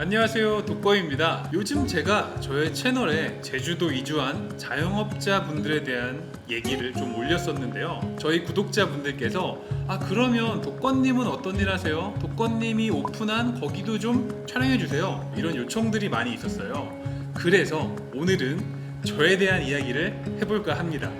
안녕하세요 독거입니다. 요즘 제가 저의 채널에 제주도 이주한 자영업자 분들에 대한 얘기를 좀 올렸었는데요. 저희 구독자분들께서 아 그러면 독거님은 어떤 일 하세요? 독거님이 오픈한 거기도 좀 촬영해 주세요. 이런 요청들이 많이 있었어요. 그래서 오늘은 저에 대한 이야기를 해볼까 합니다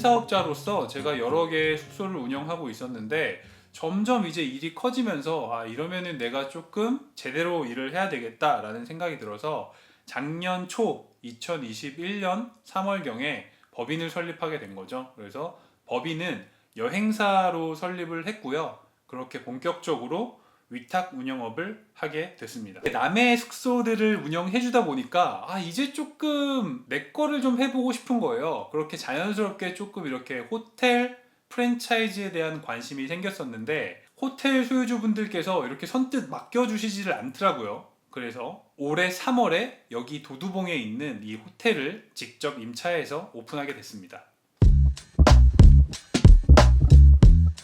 사업자로서 제가 여러 개의 숙소를 운영하고 있었는데 점점 이제 일이 커지면서 아 이러면은 내가 조금 제대로 일을 해야 되겠다라는 생각이 들어서 작년 초 2021년 3월경에 법인을 설립하게 된 거죠. 그래서 법인은 여행사로 설립을 했고요. 그렇게 본격적으로 위탁 운영업을 하게 됐습니다. 남의 숙소들을 운영해 주다 보니까 아 이제 조금 내 거를 좀 해보고 싶은 거예요. 그렇게 자연스럽게 조금 이렇게 호텔 프랜차이즈에 대한 관심이 생겼었는데 호텔 소유주분들께서 이렇게 선뜻 맡겨주시지를 않더라고요. 그래서 올해 3월에 여기 도두봉에 있는 이 호텔을 직접 임차해서 오픈하게 됐습니다.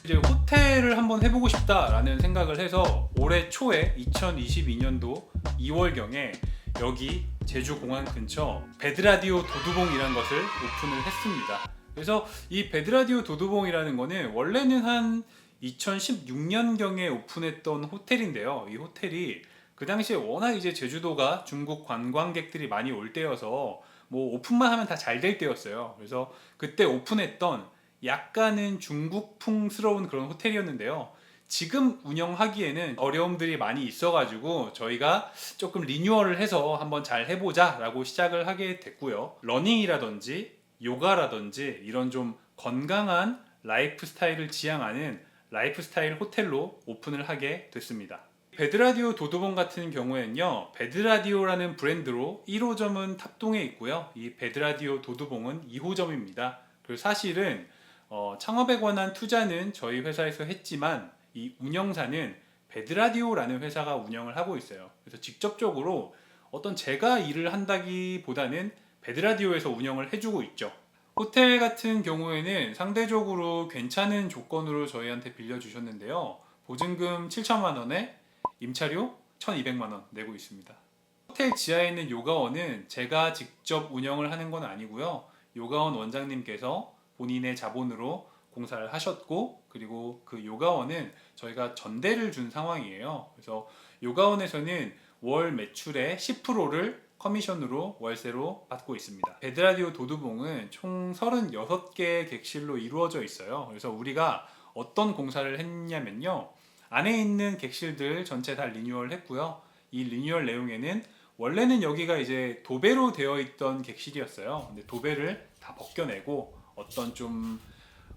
이제 호텔을 한번 해보고 싶다라는 생각을 해서 올해 초에 2022년도 2월경에 여기 제주공항 근처 베드라디오 도두봉이라는 것을 오픈을 했습니다. 그래서 이 베드라디오 도두봉이라는 거는 원래는 한 2016년경에 오픈했던 호텔인데요. 이 호텔이 그 당시에 워낙 이제 제주도가 중국 관광객들이 많이 올 때여서 뭐 오픈만 하면 다 잘 될 때였어요. 그래서 그때 오픈했던 약간은 중국풍스러운 그런 호텔이었는데요. 지금 운영하기에는 어려움들이 많이 있어가지고 저희가 조금 리뉴얼을 해서 한번 잘 해보자 라고 시작을 하게 됐고요. 러닝이라든지 요가라든지 이런 좀 건강한 라이프 스타일을 지향하는 라이프 스타일 호텔로 오픈을 하게 됐습니다. 베드라디오 도도봉 같은 경우에는요, 베드라디오라는 브랜드로 1호점은 탑동에 있고요. 이 베드라디오 도도봉은 2호점입니다. 그리고 사실은 어, 창업에 관한 투자는 저희 회사에서 했지만 이 운영사는 베드라디오라는 회사가 운영을 하고 있어요. 그래서 직접적으로 어떤 제가 일을 한다기보다는 베드라디오에서 운영을 해주고 있죠. 호텔 같은 경우에는 상대적으로 괜찮은 조건으로 저희한테 빌려주셨는데요. 보증금 7천만 원에 임차료 1,200만 원 내고 있습니다. 호텔 지하에 있는 요가원은 제가 직접 운영을 하는 건 아니고요. 요가원 원장님께서 본인의 자본으로 공사를 하셨고 그리고 그 요가원은 저희가 전대를 준 상황이에요. 그래서 요가원에서는 월 매출의 10%를 커미션으로 월세로 받고 있습니다. 베드라디오 도두봉은 총 36개의 객실로 이루어져 있어요. 그래서 우리가 어떤 공사를 했냐면요. 안에 있는 객실들 전체 다 리뉴얼 했고요. 이 리뉴얼 내용에는 원래는 여기가 이제 도배로 되어 있던 객실이었어요. 근데 도배를 다 벗겨내고 어떤 좀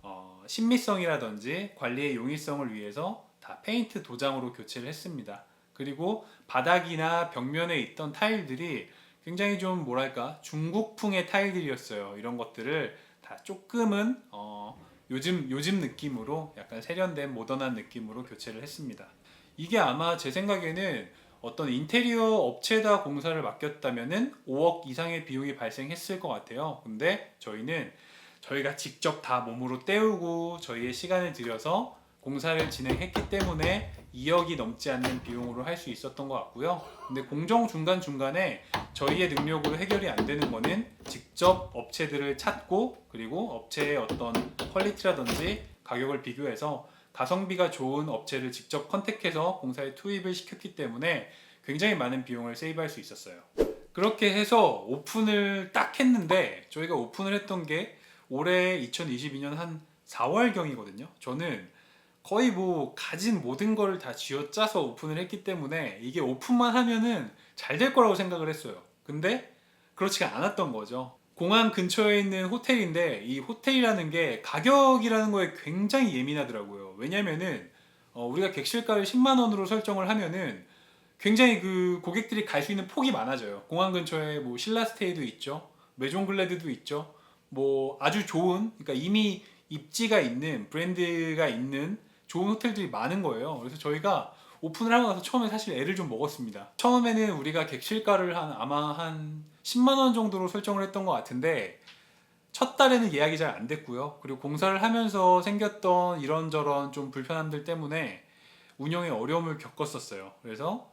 어, 신미성이라든지 관리의 용이성을 위해서 다 페인트 도장으로 교체를 했습니다. 그리고 바닥이나 벽면에 있던 타일들이 굉장히 좀 뭐랄까 중국풍의 타일들이었어요. 이런 것들을 다 조금은 어, 요즘 요즘 느낌으로 약간 세련된 모던한 느낌으로 교체를 했습니다. 이게 아마 제 생각에는 어떤 인테리어 업체에다 공사를 맡겼다면은 5억 이상의 비용이 발생했을 것 같아요. 근데 저희는 저희가 직접 다 몸으로 때우고 저희의 시간을 들여서 공사를 진행했기 때문에 2억이 넘지 않는 비용으로 할 수 있었던 것 같고요. 근데 공정 중간 중간에 저희의 능력으로 해결이 안 되는 거는 직접 업체들을 찾고 그리고 업체의 어떤 퀄리티라든지 가격을 비교해서 가성비가 좋은 업체를 직접 컨택해서 공사에 투입을 시켰기 때문에 굉장히 많은 비용을 세이브할 수 있었어요. 그렇게 해서 오픈을 딱 했는데 저희가 오픈을 했던 게 올해 2022년 한 4월경이거든요. 저는 거의 뭐 가진 모든 걸 다 쥐어짜서 오픈을 했기 때문에 이게 오픈만 하면은 잘 될 거라고 생각을 했어요. 근데 그렇지가 않았던 거죠. 공항 근처에 있는 호텔인데 이 호텔이라는 게 가격이라는 거에 굉장히 예민하더라고요. 왜냐면은 어, 우리가 객실가를 10만 원으로 설정을 하면은 굉장히 그 고객들이 갈 수 있는 폭이 많아져요. 공항 근처에 뭐 신라스테이도 있죠. 메종글레드도 있죠. 뭐 아주 좋은 그러니까 이미 입지가 있는 브랜드가 있는 좋은 호텔들이 많은 거예요. 그래서 저희가 오픈을 하고 나서 처음에 사실 애를 좀 먹었습니다. 처음에는 우리가 객실가를 한 아마 한 10만 원 정도로 설정을 했던 것 같은데 첫 달에는 예약이 잘 안 됐고요. 그리고 공사를 하면서 생겼던 이런저런 좀 불편함들 때문에 운영에 어려움을 겪었었어요. 그래서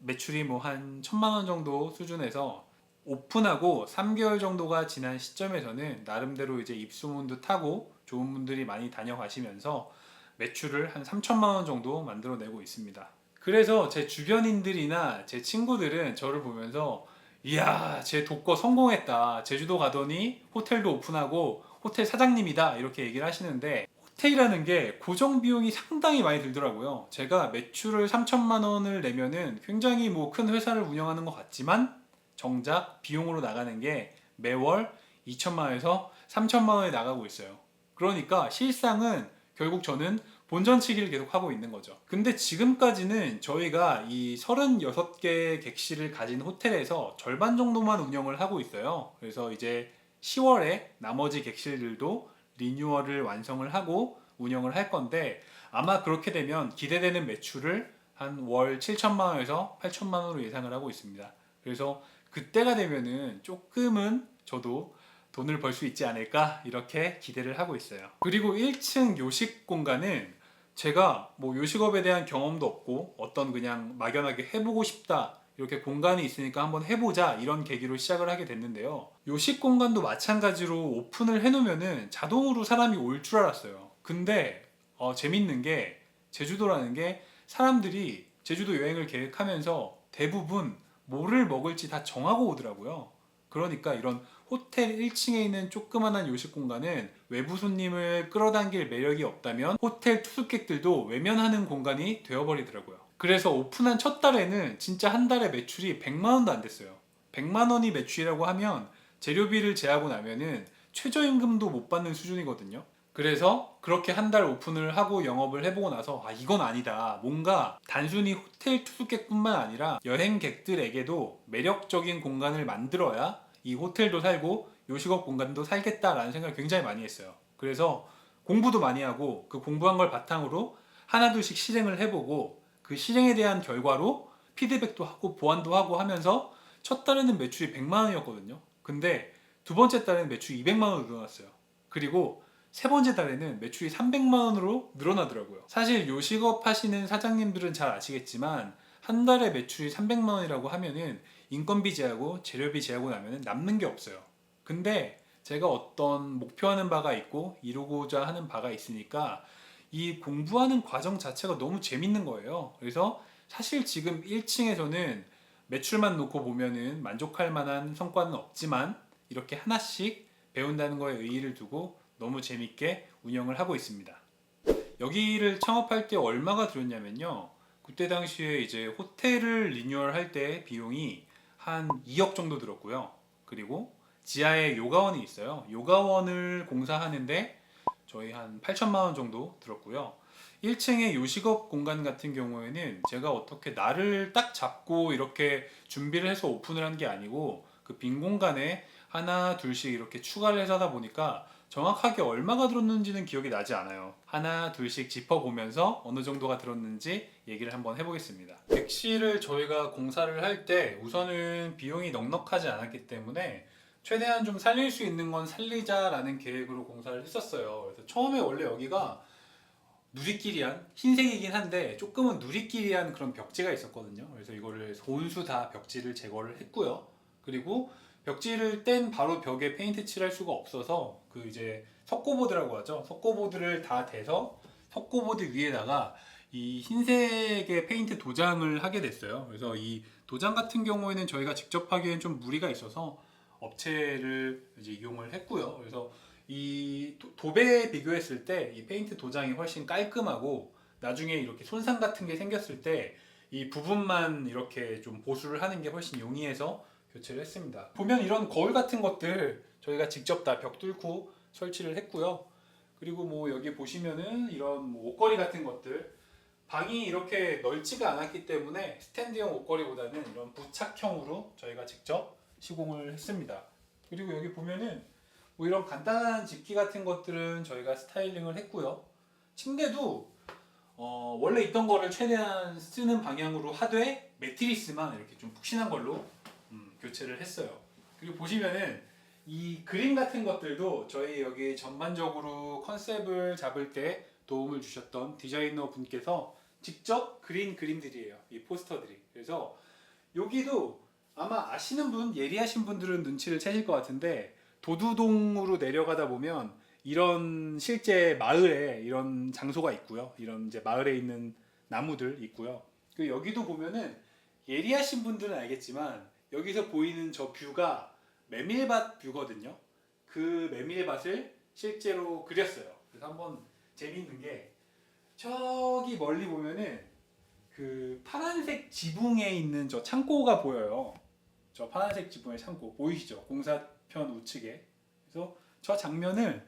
매출이 뭐 한 천만 원 정도 수준에서 오픈하고 3개월 정도가 지난 시점에서는 나름대로 이제 입소문도 타고 좋은 분들이 많이 다녀가시면서 매출을 한 3천만 원 정도 만들어내고 있습니다. 그래서 제 주변인들이나 제 친구들은 저를 보면서 이야, 제 독거 성공했다. 제주도 가더니 호텔도 오픈하고 호텔 사장님이다. 이렇게 얘기를 하시는데 호텔이라는 게 고정 비용이 상당히 많이 들더라고요. 제가 매출을 3천만 원을 내면은 굉장히 뭐 큰 회사를 운영하는 것 같지만 정작 비용으로 나가는 게 매월 2천만 원에서 3천만 원이 나가고 있어요. 그러니까 실상은 결국 저는 본전치기를 계속 하고 있는 거죠. 근데 지금까지는 저희가 이 36개 객실을 가진 호텔에서 절반 정도만 운영을 하고 있어요. 그래서 이제 10월에 나머지 객실들도 리뉴얼을 완성을 하고 운영을 할 건데 아마 그렇게 되면 기대되는 매출을 한 월 7천만 원에서 8천만 원으로 예상을 하고 있습니다. 그래서 그때가 되면은 조금은 저도 돈을 벌 수 있지 않을까 이렇게 기대를 하고 있어요. 그리고 1층 요식 공간은 제가 뭐 요식업에 대한 경험도 없고 어떤 그냥 막연하게 해보고 싶다 이렇게 공간이 있으니까 한번 해보자 이런 계기로 시작을 하게 됐는데요. 요식 공간도 마찬가지로 오픈을 해놓으면은 자동으로 사람이 올 줄 알았어요. 근데 어, 재밌는 게 제주도라는 게 사람들이 제주도 여행을 계획하면서 대부분 뭐를 먹을지 다 정하고 오더라고요. 그러니까 이런 호텔 1층에 있는 조그만한 요식 공간은 외부 손님을 끌어당길 매력이 없다면 호텔 투숙객들도 외면하는 공간이 되어버리더라고요. 그래서 오픈한 첫 달에는 진짜 한 달에 매출이 100만 원도 안 됐어요. 100만 원이 매출이라고 하면 재료비를 제하고 나면은 최저임금도 못 받는 수준이거든요. 그래서 그렇게 한 달 오픈을 하고 영업을 해보고 나서 아 이건 아니다. 뭔가 단순히 호텔 투숙객뿐만 아니라 여행객들에게도 매력적인 공간을 만들어야 이 호텔도 살고 요식업 공간도 살겠다라는 생각을 굉장히 많이 했어요. 그래서 공부도 많이 하고 그 공부한 걸 바탕으로 하나둘씩 실행을 해보고 그 실행에 대한 결과로 피드백도 하고 보완도 하고 하면서 첫 달에는 매출이 100만 원이었거든요. 근데 두 번째 달에는 매출이 200만 원으로 늘어났어요. 그리고 세 번째 달에는 매출이 300만 원으로 늘어나더라고요. 사실 요식업 하시는 사장님들은 잘 아시겠지만 한 달에 매출이 300만 원이라고 하면은 인건비 제하고 재료비 제하고 나면은 남는 게 없어요. 근데 제가 어떤 목표하는 바가 있고 이루고자 하는 바가 있으니까 이 공부하는 과정 자체가 너무 재밌는 거예요. 그래서 사실 지금 1층에서는 매출만 놓고 보면은 만족할 만한 성과는 없지만 이렇게 하나씩 배운다는 거에 의의를 두고 너무 재밌게 운영을 하고 있습니다. 여기를 창업할 때 얼마가 들었냐면요. 그때 당시에 이제 호텔을 리뉴얼 할 때 비용이 한 2억 정도 들었고요. 그리고 지하에 요가원이 있어요. 요가원을 공사하는데 저희 한 8천만 원 정도 들었고요. 1층의 요식업 공간 같은 경우에는 제가 어떻게 날을 딱 잡고 이렇게 준비를 해서 오픈을 한 게 아니고 그 빈 공간에 하나 둘씩 이렇게 추가를 해서 하다 보니까 정확하게 얼마가 들었는지는 기억이 나지 않아요. 하나 둘씩 짚어보면서 어느 정도가 들었는지 얘기를 한번 해보겠습니다. 객실을 저희가 공사를 할 때 우선은 비용이 넉넉하지 않았기 때문에 최대한 좀 살릴 수 있는 건 살리자라는 계획으로 공사를 했었어요. 그래서 처음에 원래 여기가 누리끼리한 흰색이긴 한데 조금은 누리끼리한 그런 벽지가 있었거든요. 그래서 이거를 온수 다 벽지를 제거를 했고요. 그리고 벽지를 뗀 바로 벽에 페인트 칠할 수가 없어서 그 이제 석고보드라고 하죠. 석고보드를 다 대서 석고보드 위에다가 이 흰색의 페인트 도장을 하게 됐어요. 그래서 이 도장 같은 경우에는 저희가 직접 하기엔 좀 무리가 있어서 업체를 이제 이용을 했고요. 그래서 이 도- 도배에 비교했을 때 이 페인트 도장이 훨씬 깔끔하고 나중에 이렇게 손상 같은 게 생겼을 때 이 부분만 이렇게 좀 보수를 하는 게 훨씬 용이해서 교체를 했습니다. 보면 이런 거울 같은 것들 저희가 직접 다 벽 뚫고 설치를 했고요. 그리고 뭐 여기 보시면은 이런 뭐 옷걸이 같은 것들 방이 이렇게 넓지가 않았기 때문에 스탠드형 옷걸이보다는 이런 부착형으로 저희가 직접 시공을 했습니다. 그리고 여기 보면은 뭐 이런 간단한 집기 같은 것들은 저희가 스타일링을 했고요. 침대도 어, 원래 있던 거를 최대한 쓰는 방향으로 하되 매트리스만 이렇게 좀 푹신한 걸로 음, 교체를 했어요. 그리고 보시면은 이 그림 같은 것들도 저희 여기 전반적으로 컨셉을 잡을 때 도움을 주셨던 디자이너 분께서 직접 그린 그림들이에요. 이 포스터들이. 그래서 여기도 아마 아시는 분, 예리하신 분들은 눈치를 채실 것 같은데 도두동으로 내려가다 보면 이런 실제 마을에 이런 장소가 있고요. 이런 이제 마을에 있는 나무들 있고요. 그리고 여기도 보면은 예리하신 분들은 알겠지만 여기서 보이는 저 뷰가 메밀밭 뷰거든요. 그 메밀밭을 실제로 그렸어요. 그래서 한번 재밌는 게 저기 멀리 보면은 그 파란색 지붕에 있는 저 창고가 보여요. 저 파란색 지붕의 창고 보이시죠? 공사편 우측에. 그래서 저 장면을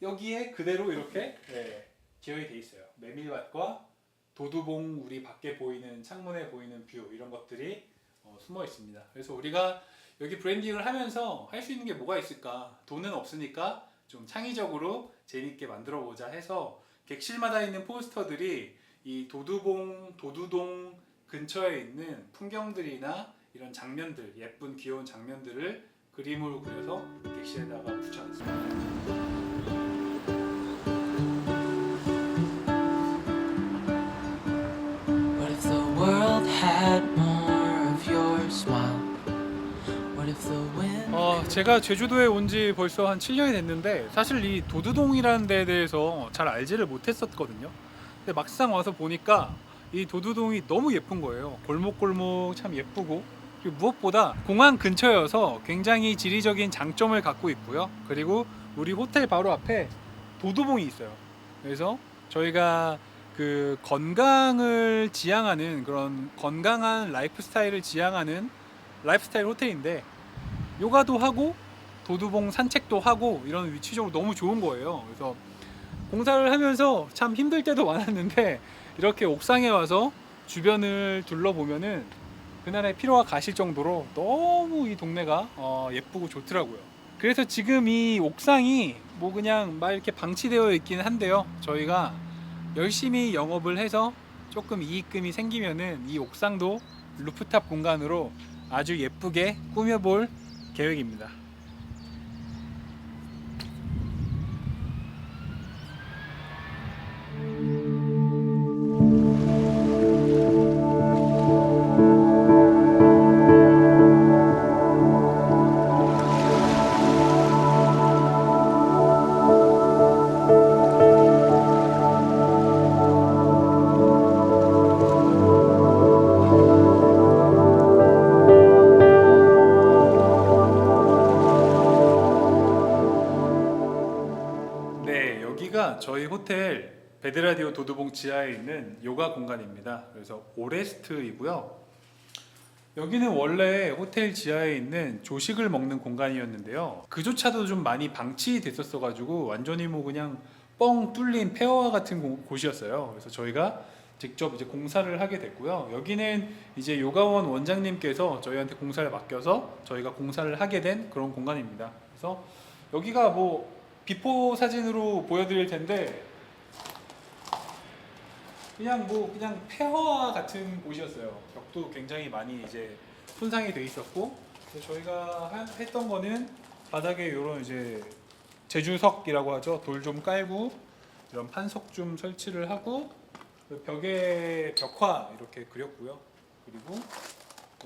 여기에 그대로 이렇게 네, 기억이 돼 있어요. 메밀밭과 도두봉 우리 밖에 보이는 창문에 보이는 뷰 이런 것들이 어, 숨어 있습니다. 그래서 우리가 여기 브랜딩을 하면서 할 수 있는 게 뭐가 있을까? 돈은 없으니까 좀 창의적으로 재밌게 만들어 보자 해서 객실마다 있는 포스터들이 이 도두봉, 도두동 근처에 있는 풍경들이나 이런 장면들, 예쁜 귀여운 장면들을 그림으로 그려서 객실에다가 붙여놨습니다. 제가 제주도에 온 지 벌써 한 7년이 됐는데 사실 이 도두동이라는 데에 대해서 잘 알지를 못했었거든요. 근데 막상 와서 보니까 이 도두동이 너무 예쁜 거예요. 골목골목 참 예쁘고 그리고 무엇보다 공항 근처여서 굉장히 지리적인 장점을 갖고 있고요. 그리고 우리 호텔 바로 앞에 도두봉이 있어요. 그래서 저희가 그 건강을 지향하는 그런 건강한 라이프 스타일을 지향하는 라이프 스타일 호텔인데 요가도 하고 도두봉 산책도 하고 이런 위치적으로 너무 좋은 거예요. 그래서 공사를 하면서 참 힘들 때도 많았는데 이렇게 옥상에 와서 주변을 둘러보면은 그날의 피로가 가실 정도로 너무 이 동네가 어, 예쁘고 좋더라고요. 그래서 지금 이 옥상이 뭐 그냥 막 이렇게 방치되어 있긴 한데요. 저희가 열심히 영업을 해서 조금 이익금이 생기면은 이 옥상도 루프탑 공간으로 아주 예쁘게 꾸며볼 계획입니다. 있는 요가 공간입니다. 그래서 오레스트이고요. 여기는 원래 호텔 지하에 있는 조식을 먹는 공간이었는데요. 그조차도 좀 많이 방치됐었어 가지고 완전히 뭐 그냥 뻥 뚫린 폐허와 같은 곳- 곳이었어요. 그래서 저희가 직접 이제 공사를 하게 됐고요. 여기는 이제 요가원 원장님께서 저희한테 공사를 맡겨서 저희가 공사를 하게 된 그런 공간입니다. 그래서 여기가 뭐 비포 사진으로 보여드릴 텐데 그냥 뭐 그냥 폐허와 같은 곳이었어요. 벽도 굉장히 많이 이제 손상이 돼 있었고 저희가 하- 했던 거는 바닥에 이런 이제 제주석이라고 하죠. 돌 좀 깔고 이런 판석 좀 설치를 하고 그 벽에 벽화 이렇게 그렸고요. 그리고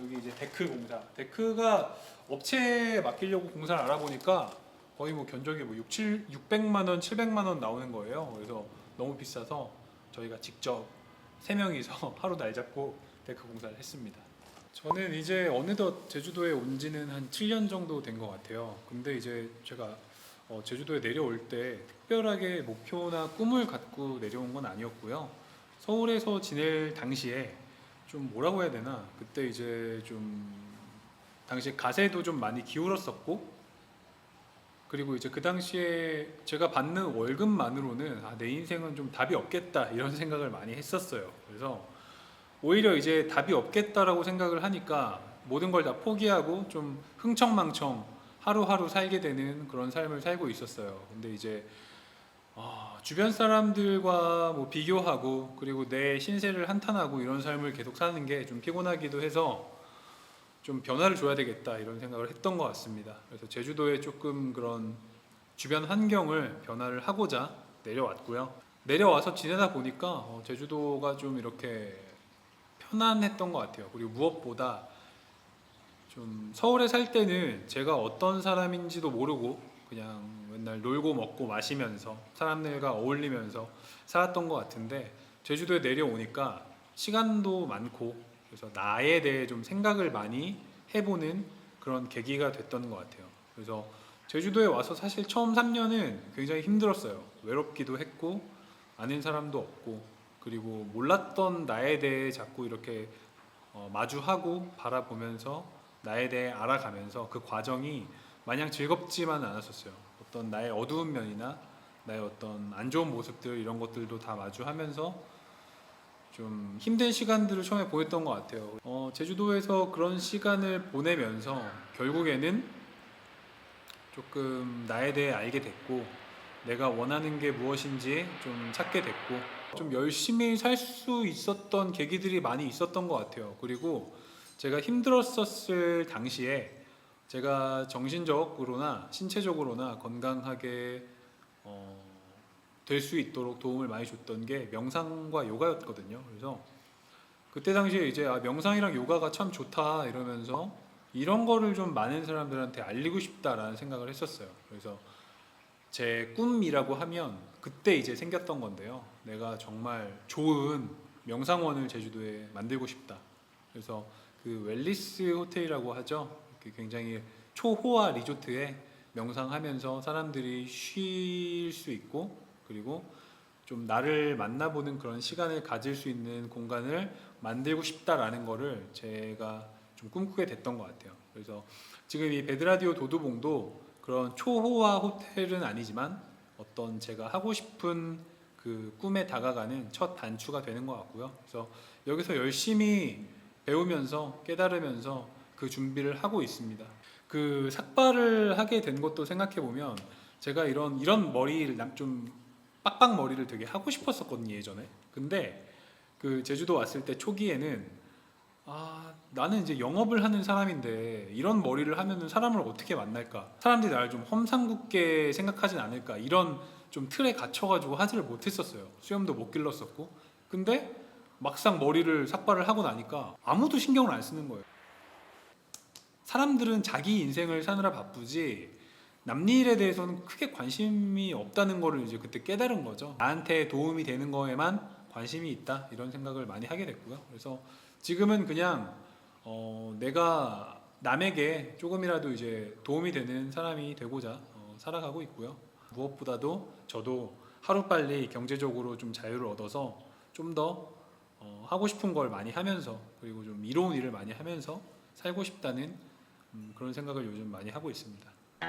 여기 이제 데크 공사. 데크가 업체에 맡기려고 공사를 알아보니까 거의 뭐 견적이 뭐 6, 7, 600만 원, 700만 원 나오는 거예요. 그래서 너무 비싸서 저희가 직접 세 명이서 하루 날 잡고 데크 공사를 했습니다. 저는 이제 어느덧 제주도에 온 지는 한 7년 정도 된 것 같아요. 근데 이제 제가 어, 제주도에 내려올 때 특별하게 목표나 꿈을 갖고 내려온 건 아니었고요. 서울에서 지낼 당시에 좀 뭐라고 해야 되나 그때 이제 좀 당시에 가세도 좀 많이 기울었었고 그리고 이제 그 당시에 제가 받는 월급만으로는 아, 내 인생은 좀 답이 없겠다 이런 생각을 많이 했었어요. 그래서 오히려 이제 답이 없겠다라고 생각을 하니까 모든 걸 다 포기하고 좀 흥청망청 하루하루 살게 되는 그런 삶을 살고 있었어요. 근데 이제 아, 주변 사람들과 뭐 비교하고 그리고 내 신세를 한탄하고 이런 삶을 계속 사는 게 좀 피곤하기도 해서 좀 변화를 줘야 되겠다 이런 생각을 했던 것 같습니다. 그래서 제주도에 조금 그런 주변 환경을 변화를 하고자 내려왔고요. 내려와서 지내다 보니까 어, 제주도가 좀 이렇게 편안했던 것 같아요. 그리고 무엇보다 좀 서울에 살 때는 제가 어떤 사람인지도 모르고 그냥 맨날 놀고 먹고 마시면서 사람들과 어울리면서 살았던 것 같은데 제주도에 내려오니까 시간도 많고 그래서 나에 대해 좀 생각을 많이 해보는 그런 계기가 됐던 것 같아요. 그래서 제주도에 와서 사실 처음 3년은 굉장히 힘들었어요. 외롭기도 했고 아는 사람도 없고 그리고 몰랐던 나에 대해 자꾸 이렇게 어, 마주하고 바라보면서 나에 대해 알아가면서 그 과정이 마냥 즐겁지만 않았었어요. 어떤 나의 어두운 면이나 나의 어떤 안 좋은 모습들 이런 것들도 다 마주하면서 좀 힘든 시간들을 처음에 보냈던 것 같아요. 어, 제주도에서 그런 시간을 보내면서 결국에는 조금 나에 대해 알게 됐고 내가 원하는 게 무엇인지 좀 찾게 됐고 좀 열심히 살 수 있었던 계기들이 많이 있었던 것 같아요. 그리고 제가 힘들었었을 당시에 제가 정신적으로나 신체적으로나 건강하게 어, 될 수 있도록 도움을 많이 줬던 게 명상과 요가였거든요. 그래서 그때 당시에 이제 아, 명상이랑 요가가 참 좋다 이러면서 이런 거를 좀 많은 사람들한테 알리고 싶다라는 생각을 했었어요. 그래서 제 꿈이라고 하면 그때 이제 생겼던 건데요. 내가 정말 좋은 명상원을 제주도에 만들고 싶다. 그래서 그 웰리스 호텔이라고 하죠. 그 굉장히 초호화 리조트에 명상하면서 사람들이 쉴 수 있고 그리고 좀 나를 만나보는 그런 시간을 가질 수 있는 공간을 만들고 싶다라는 거를 제가 좀 꿈꾸게 됐던 것 같아요. 그래서 지금 이 베드라디오 도두봉도 그런 초호화 호텔은 아니지만 어떤 제가 하고 싶은 그 꿈에 다가가는 첫 단추가 되는 것 같고요. 그래서 여기서 열심히 배우면서 깨달으면서 그 준비를 하고 있습니다. 그 삭발을 하게 된 것도 생각해 보면 제가 이런 이런 머리를 남- 좀 빡빡 머리를 되게 하고 싶었었거든요 예전에. 근데 그 제주도 왔을 때 초기에는 아 나는 이제 영업을 하는 사람인데 이런 머리를 하면은 사람을 어떻게 만날까? 사람들이 나를 좀 험상궂게 생각하진 않을까? 이런 좀 틀에 갇혀가지고 하지를 못했었어요. 수염도 못 길렀었고. 근데 막상 머리를 삭발을 하고 나니까 아무도 신경을 안 쓰는 거예요. 사람들은 자기 인생을 사느라 바쁘지 남일에 대해서는 크게 관심이 없다는 거를 이제 그때 깨달은 거죠. 나한테 도움이 되는 거에만 관심이 있다 이런 생각을 많이 하게 됐고요. 그래서 지금은 그냥 어, 내가 남에게 조금이라도 이제 도움이 되는 사람이 되고자 어, 살아가고 있고요. 무엇보다도 저도 하루빨리 경제적으로 좀 자유를 얻어서 좀더 어, 하고 싶은 걸 많이 하면서 그리고 좀 이로운 일을 많이 하면서 살고 싶다는 음, 그런 생각을 요즘 많이 하고 있습니다. うん。